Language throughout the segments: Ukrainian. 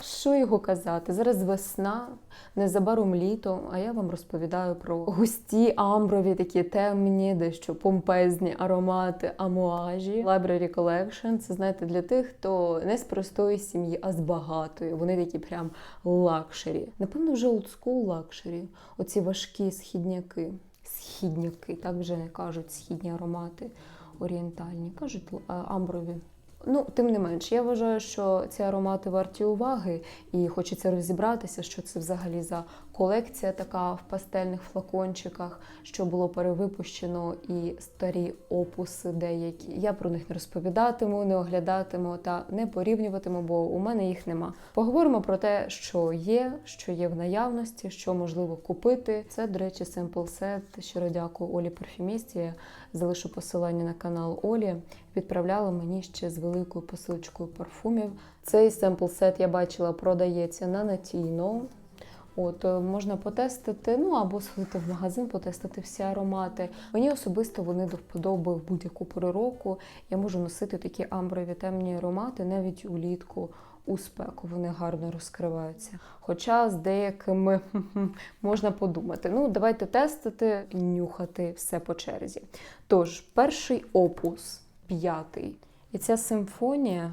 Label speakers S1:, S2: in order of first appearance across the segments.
S1: Що його казати? Зараз весна, незабаром літо, а я вам розповідаю про густі амброві, такі темні, дещо помпезні аромати амуажі. Library Collection. Це знаєте для тих, хто не з простої сім'ї, а з багатої. Вони такі прям лакшері. Напевно, вже олдскул лакшері. Оці важкі східняки. Східняки, так вже не кажуть східні аромати орієнтальні, кажуть амброві. Ну, тим не менш, я вважаю, що ці аромати варті уваги, і хочеться розібратися, що це взагалі за колекція така в пастельних флакончиках, що було перевипущено, і старі опуси деякі. Я про них не розповідатиму, не оглядатиму та не порівнюватиму, бо у мене їх нема. Поговоримо про те, що є, що є в наявності, що можливо купити. Це, до речі, Simple Set. Щиро дякую Олі Парфюмісті. Залишу посилання на канал Олі. Відправляла мені ще з великою посилочкою парфумів. Цей семпл сет я бачила, продається на Натійно. От е, можна потестити, ну або сходити в магазин, потестити всі аромати. Мені особисто вони до вподоби в будь-яку пору року. Я можу носити такі амброві темні аромати навіть улітку. У спеку вони гарно розкриваються. Хоча з деякими можна подумати. Ну, давайте тестити, нюхати все по черзі. Тож, перший опус, п'ятий. І ця симфонія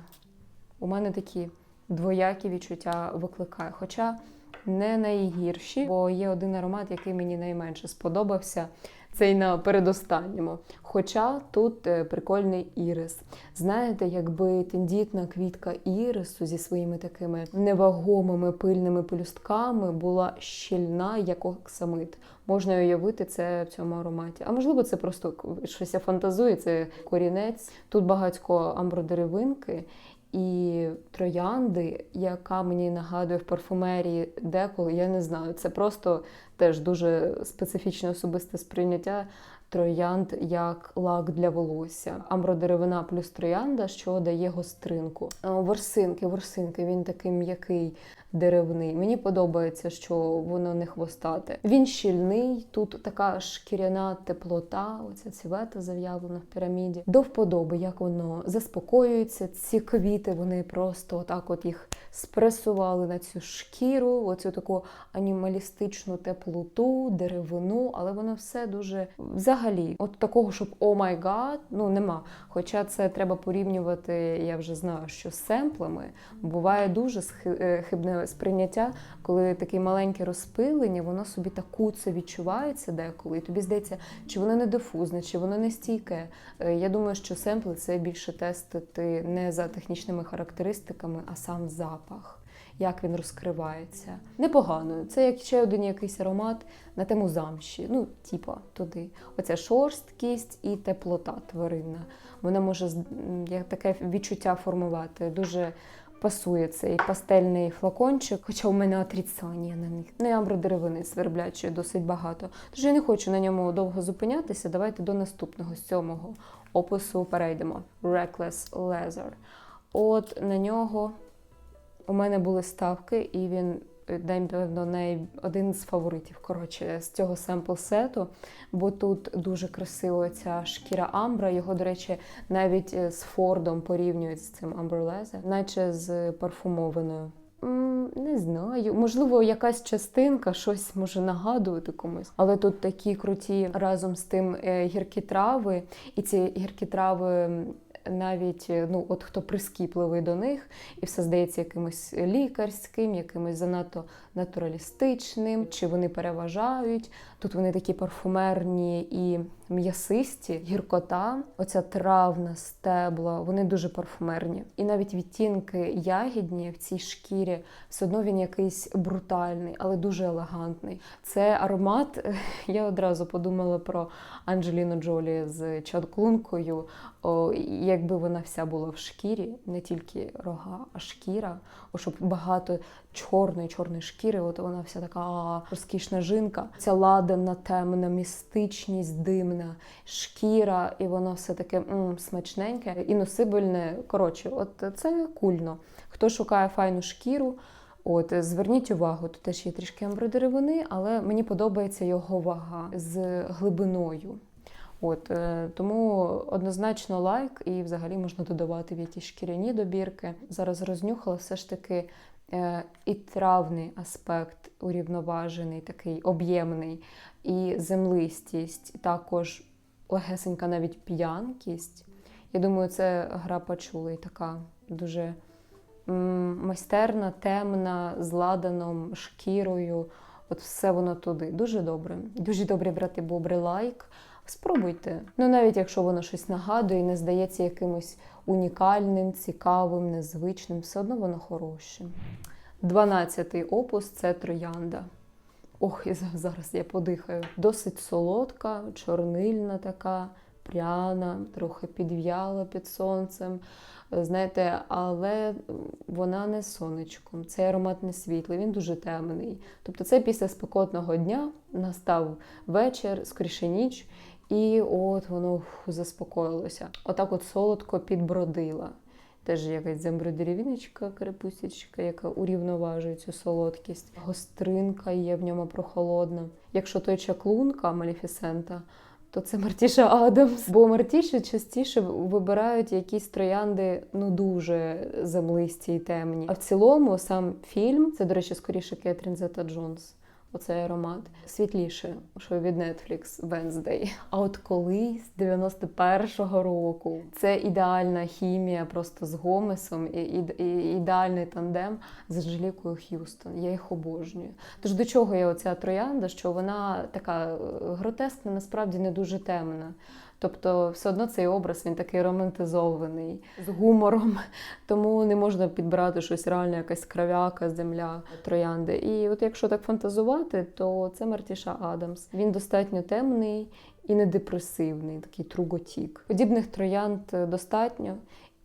S1: у мене такі двоякі відчуття викликає. Хоча не найгірші, бо є один аромат, який мені найменше сподобався. Цей на передостанньому. Хоча тут е, прикольний ірис. Знаєте, якби тендітна квітка ірису зі своїми такими невагомими пильними пелюстками була щільна, як оксамит. Можна уявити це в цьому ароматі. А можливо, це просто щось я фантазую, це корінець. Тут багатько амбродеревинки і троянди, яка мені нагадує в парфумерії деколи, я не знаю. Це просто теж дуже специфічне особисте сприйняття троянд як лак для волосся. Амбродеревина плюс троянда, що дає гостринку. Ворсинки, ворсинки, він такий м'який. Деревний. Мені подобається, що воно не хвостате. Він щільний, тут така шкіряна теплота, оця цвета зав'явлена в піраміді. До вподоби, як воно заспокоюється. Ці квіти вони просто отак от їх спресували на цю шкіру, оцю таку анімалістичну теплоту, деревину, але воно все дуже взагалі, от такого, щоб о май гад, ну нема. Хоча це треба порівнювати, я вже знаю, що з семплами буває дуже е, хибне сприйняття, коли таке маленьке розпилення, воно собі так куце відчувається деколи, і тобі здається, чи воно не дифузне, чи воно не стійке. Е, Я думаю, що семпли це більше тестити не за технічними характеристиками, а сам запах. Як він розкривається. Непогано. Це як ще один якийсь аромат на тему замші. Ну, типа туди. Оця шорсткість і теплота тваринна. Вона може як таке відчуття формувати. Дуже пасує цей пастельний флакончик, хоча у мене отрицання на них. Не амбродеревини сверблячої досить багато. Тож я не хочу на ньому довго зупинятися. Давайте до наступного сьомого опису перейдемо. Reckless Leather. От на нього у мене були ставки, і він, напевно, най... один з фаворитів коротше, з цього семпл сету, бо тут дуже красиво ця шкіра амбра. Його, до речі, навіть е, з Фордом порівнюють з цим Leather, наче з парфумованою. Не знаю, можливо, якась частинка щось може нагадувати комусь, але тут такі круті разом з тим е, гіркі трави, і ці гіркі трави навіть е, ну, от хто прискіпливий до них, і все здається якимось лікарським, якимось занадто натуралістичним, чи вони переважають. Тут вони такі парфумерні і м'ясисті, гіркота, оця травна стебла, вони дуже парфумерні. І навіть відтінки ягідні в цій шкірі, все одно він якийсь брутальний, але дуже елегантний. Це аромат. Я одразу подумала про Анджеліну Джолі з чадклункою. Якби вона вся була в шкірі, не тільки рога, а шкіра, щоб багато чорної, чорної шкіри, от вона вся така розкішна жінка. Ця ладана, темна, містичність, димна шкіра, і воно все таке смачненьке і носибельне. Коротше, от це кульно. Хто шукає файну шкіру, От зверніть увагу, тут теж є трішки амбродеревини, але мені подобається його вага з глибиною. От е, тому однозначно лайк, і взагалі можна додавати в якісь шкіряні добірки. Зараз рознюхала все ж таки Е, І травний аспект урівноважений, такий об'ємний, і землистість, також легесенька навіть п'янкість. Я думаю, це гра почули така дуже майстерна, темна, з ладаном, шкірою. От все воно туди. Дуже добре. Дуже добре брати бобри лайк. Спробуйте. Ну, навіть якщо воно щось нагадує і не здається якимось унікальним, цікавим, незвичним, все одно воно хороше. Дванадцятий опус це троянда. Ох, і зараз я подихаю. Досить солодка, чорнильна така, пряна, трохи підв'яла під сонцем. Знаєте, але вона не сонечком. Цей аромат не світлий, він дуже темний. Тобто це після спекотного дня настав вечір, скоріше ніч, і от воно заспокоїлося. Отак от солодко підбродила. Теж якась зембродеревіночка, крепусічка, яка урівноважує цю солодкість. Гостринка є в ньому прохолодна. Якщо той чаклунка Малефісента, то це Мартіша Адамс. Бо Мартіші частіше вибирають якісь троянди ну дуже землисті і темні. А в цілому сам фільм, це, до речі, скоріше Кетрін Зета Джонс. Оцей аромат світліше, що від Netflix Wednesday. А от колись, 91-го року, це ідеальна хімія просто з Гомесом і, і, і ідеальний тандем з Анжелікою Х'юстон. Я їх обожнюю. Тож до чого є оця троянда, що вона така е, гротескна, насправді не дуже темна. Тобто, все одно цей образ він такий романтизований, з гумором, тому не можна підбирати щось реальне, якась кров'яка, земля, троянди. І от якщо так фантазувати, то це Мартіша Адамс. Він достатньо темний і не депресивний, такий труготік. Подібних троянд достатньо.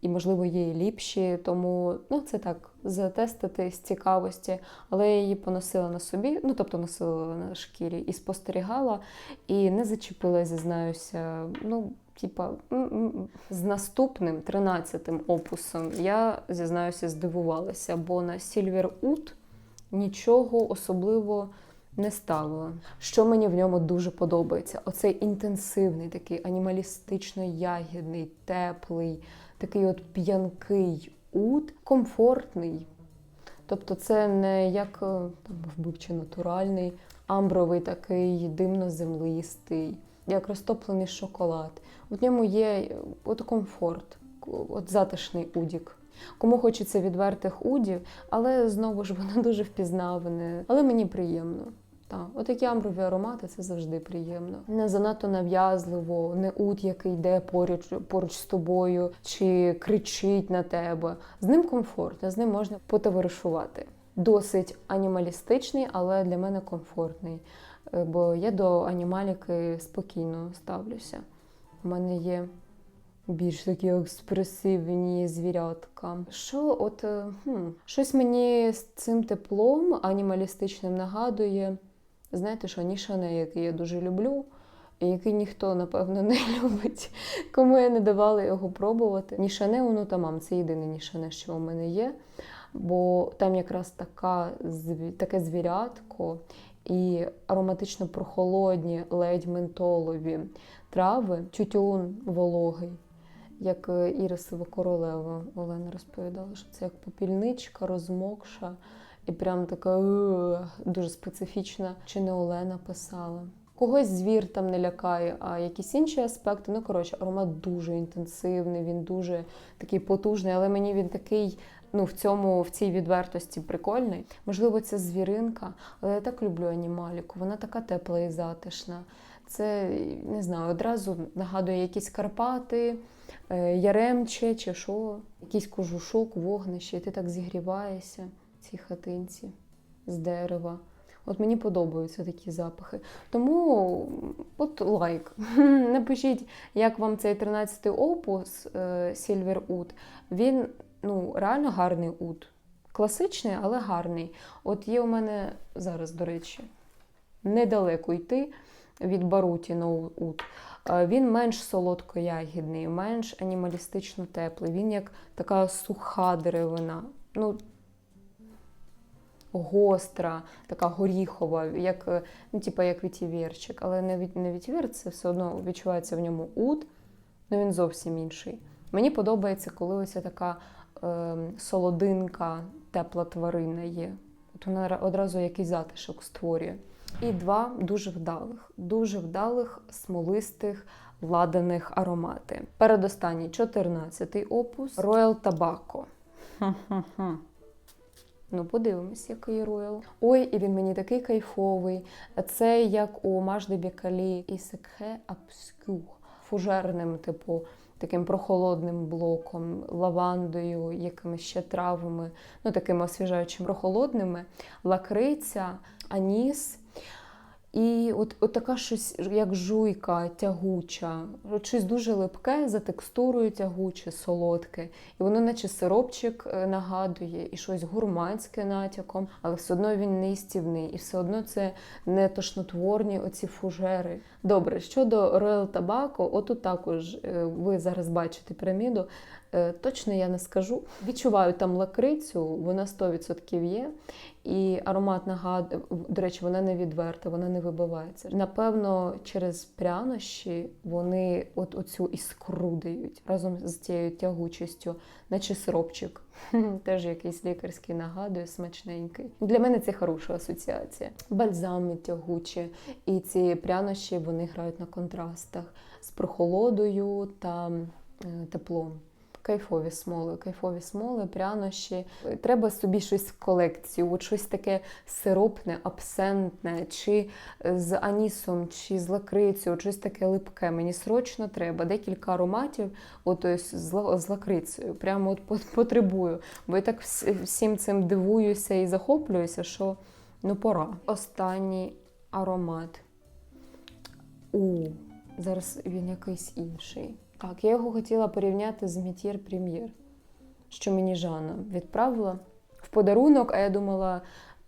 S1: І, можливо, є і ліпші, тому ну, це так затестити з цікавості. Але я її поносила на собі, ну тобто носила на шкірі і спостерігала, і не зачепила, зізнаюся. Ну, типа, з наступним 13-тим опусом я зізнаюся, здивувалася, бо на Silver Oud нічого особливо не ставила. Що мені в ньому дуже подобається? Оцей інтенсивний, такий анімалістично-ягідний, теплий, такий от п'янкий ут, комфортний. Тобто це не як е, там, вбивчий натуральний, амбровий такий димно-землистий, як розтоплений шоколад. В ньому є е, от комфорт, от затишний удік. Кому хочеться відвертих удів, але знову ж воно дуже впізнаване. Але мені приємно. Так, отакі амброві аромати це завжди приємно. Не занадто нав'язливо, не ут, який йде поруч, поруч з тобою чи кричить на тебе. З ним комфортно, з ним можна потоваришувати. Досить анімалістичний, але для мене комфортний. Е, Бо я до анімаліки спокійно ставлюся. У мене є більш такі експресивні звірятка. Що, от е, хм, щось мені з цим теплом анімалістичним нагадує. Знаєте, що Нішане, який я дуже люблю, і який ніхто, напевно, не любить, кому я не давала його пробувати. Нішане Унутамам це єдине нішане, що у мене є. Бо там якраз така, таке звірятко і ароматично прохолодні, ледь ментолові трави, тютюн вологий, як е, ірисова королева. Олена розповідала, що це як попільничка, розмокша. І прям така дуже специфічна, чи не Олена писала. Когось звір там не лякає, а якісь інші аспекти. Ну, коротше, аромат дуже інтенсивний, він дуже такий потужний, але мені він такий, ну, в цьому, в цій відвертості прикольний. Можливо, це звіринка, але я так люблю анімаліку. Вона така тепла і затишна. Це не знаю, одразу нагадує якісь Карпати, е, Яремче чи що, якийсь кожушок, вогнище, і ти так зігріваєшся цій хатинці з дерева. От мені подобаються такі запахи. Тому от лайк. Напишіть, як вам цей 13-й опус Silver Oud. Він ну, реально гарний ут. Класичний, але гарний. От є у мене зараз, до речі, недалеко йти від Баруті No Oud. Е, Він менш солодкоягідний, менш анімалістично теплий. Він як така суха деревина. Ну, гостра, така горіхова, як, е, ну, типу, як вітівєрчик. Але не, не вітівєр, це все одно відчувається в ньому ут, але він зовсім інший. Мені подобається, коли ось така е, солодинка, тепла тварина є. От вона одразу якийсь затишок створює. І два дуже вдалих, дуже вдалих, смолистих, ладаних аромати. Передостанній 14-й опус Royal Tobacco. Ну, подивимось, який роял. Ой, і він мені такий кайфовий. Це як у Мажди Бікалі і Секхе Обскюр. Фужерним, типу, таким прохолодним блоком, лавандою, якимись ще травами, ну такими освіжаючими прохолодними, лакриця, аніс. І от, от така щось, як жуйка, тягуча, щось дуже липке, за текстурою тягуче, солодке. І воно наче сиропчик е, нагадує, і щось гурманське натяком, але все одно він не істівний, і все одно це не тошнотворні оці фужери. Добре, щодо Royal Tobacco, отут також е, ви зараз бачите піраміду. Е, Точно я не скажу. Відчуваю там лакрицю, вона 100% є. І аромат нагадує, до речі, вона не відверта, вона не вибивається. Напевно, через прянощі вони от оцю іскру дають разом з тією тягучістю, наче сиропчик. Теж якийсь лікарський нагадує, смачненький. Для мене це хороша асоціація. Бальзами тягучі, і ці прянощі вони грають на контрастах з прохолодою та е, теплом. Кайфові смоли, кайфові смоли, прянощі. Треба собі щось в колекцію, от щось таке сиропне, абсентне, чи з анісом, чи з лакрицею, от щось таке липке. Мені срочно треба. Декілька ароматів, от ось з, лакрицею. Прямо от потребую. Бо я так всім цим дивуюся і захоплююся, що ну пора. Останній аромат. У, зараз він якийсь інший. Так, я його хотіла порівняти з Мітєр Прем'єр, що мені Жанна відправила в подарунок, а я думала,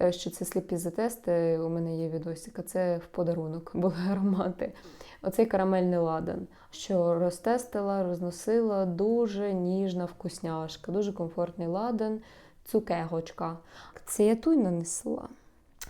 S1: е, що це сліпі затести. У мене є відосик, а це в подарунок були аромати. Оцей карамельний ладан, що розтестила, розносила дуже ніжна вкусняшка, дуже комфортний ладан, цукегочка. Це я туй нанесла.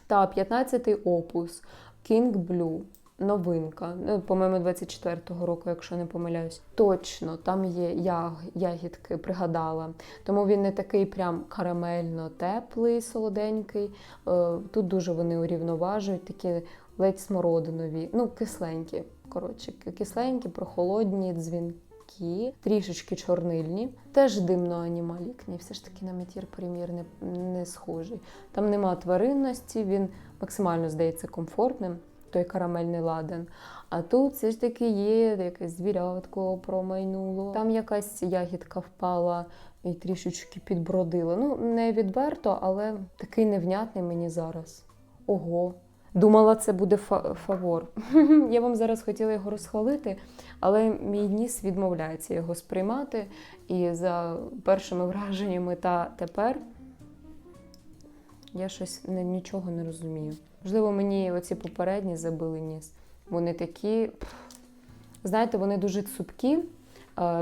S1: Та 15-й опус King Blue. Новинка, ну, по-моєму, 24-го року, якщо не помиляюсь. Точно, там є яг, ягідки, пригадала. Тому він не такий прям карамельно теплий, солоденький. Е, Тут дуже вони урівноважують, такі ледь смородинові, ну, кисленькі. Коротше, кисленькі, прохолодні, дзвінки, трішечки чорнильні. Теж димно анімалік. Ні, все ж таки на метір прем'єр не, не схожий. Там нема тваринності, він максимально здається комфортним той карамельний ладен. А тут все ж таки є якесь звірятко промайнуло. Там якась ягідка впала і трішечки підбродила. Ну, не відверто, але такий невнятний мені зараз. Ого. Думала, це буде фа- фавор. Я вам зараз хотіла його розхвалити, але мій ніс відмовляється його сприймати. І за першими враженнями та тепер я щось нічого не розумію. Можливо, мені оці попередні забили ніс. Вони такі, знаєте, вони дуже цупкі, е,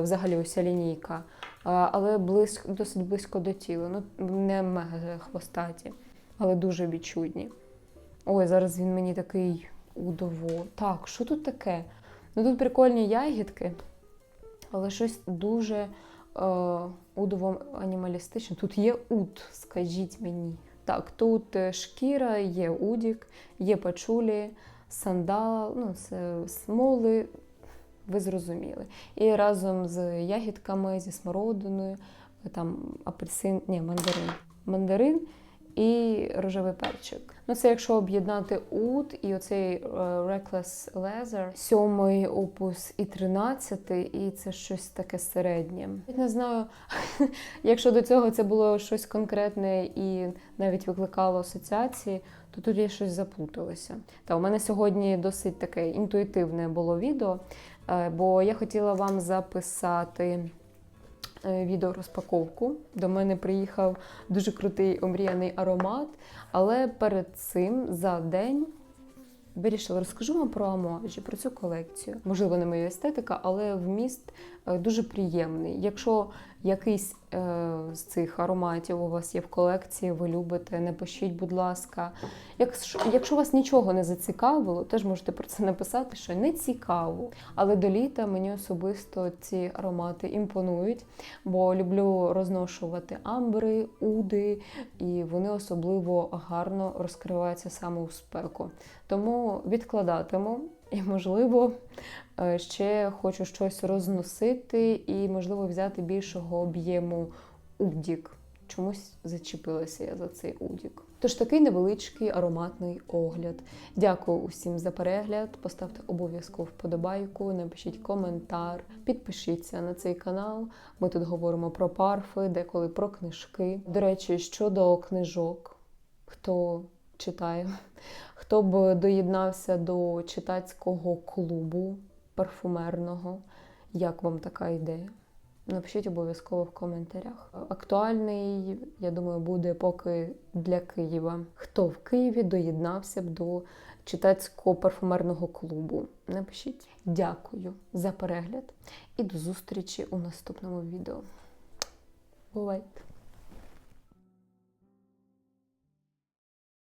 S1: взагалі ця лінійка, е, але близько, досить близько до тіла. Ну, не мега хвостаті, але дуже відчутні. Ой, зараз він мені такий удово. Так, що тут таке? Ну тут прикольні ягідки, але щось дуже е, удово анімалістичне. Тут є ут, скажіть мені. Так, тут е, шкіра, є удік, є пачулі, сандал, ну це смоли, ви зрозуміли. І разом з ягідками, зі смородиною, там апельсин, ні, мандарин. Мандарин і рожевий перчик. Ну, це якщо об'єднати ут і оцей е, Reckless Leather, сьомий опус і тринадцятий, і це щось таке середнє. Я не знаю, якщо до цього це було щось конкретне і навіть викликало асоціації, то тут я щось заплуталася. Та у мене сьогодні досить таке інтуїтивне було відео, е, бо я хотіла вам записати відеорозпаковку. До мене приїхав дуже крутий омріяний аромат, але перед цим за день. Вирішила, розкажу вам про амуажі, про цю колекцію. Можливо, не моя естетика, але вміст е, дуже приємний. Якщо якийсь е, з цих ароматів у вас є в колекції, ви любите, напишіть, будь ласка. Якщо, якщо вас нічого не зацікавило, теж можете про це написати, що не цікаво. Але до літа мені особисто ці аромати імпонують, бо люблю розношувати амбри, уди, і вони особливо гарно розкриваються саме у спеку. Тому відкладатиму і, можливо, е, ще хочу щось розносити і, можливо, взяти більшого об'єму удік. Чомусь зачепилася я за цей удік. Тож такий невеличкий ароматний огляд. Дякую усім за перегляд. Поставте обов'язково вподобайку, напишіть коментар, підпишіться на цей канал. Ми тут говоримо про парфи, деколи про книжки. До речі, щодо книжок, хто читає, хто б доєднався до читацького клубу парфумерного, як вам така ідея? Напишіть обов'язково в коментарях. Актуальний, я думаю, буде поки для Києва. Хто в Києві доєднався б до читацького парфумерного клубу? Напишіть. Дякую за перегляд і до зустрічі у наступному відео. Бувайте!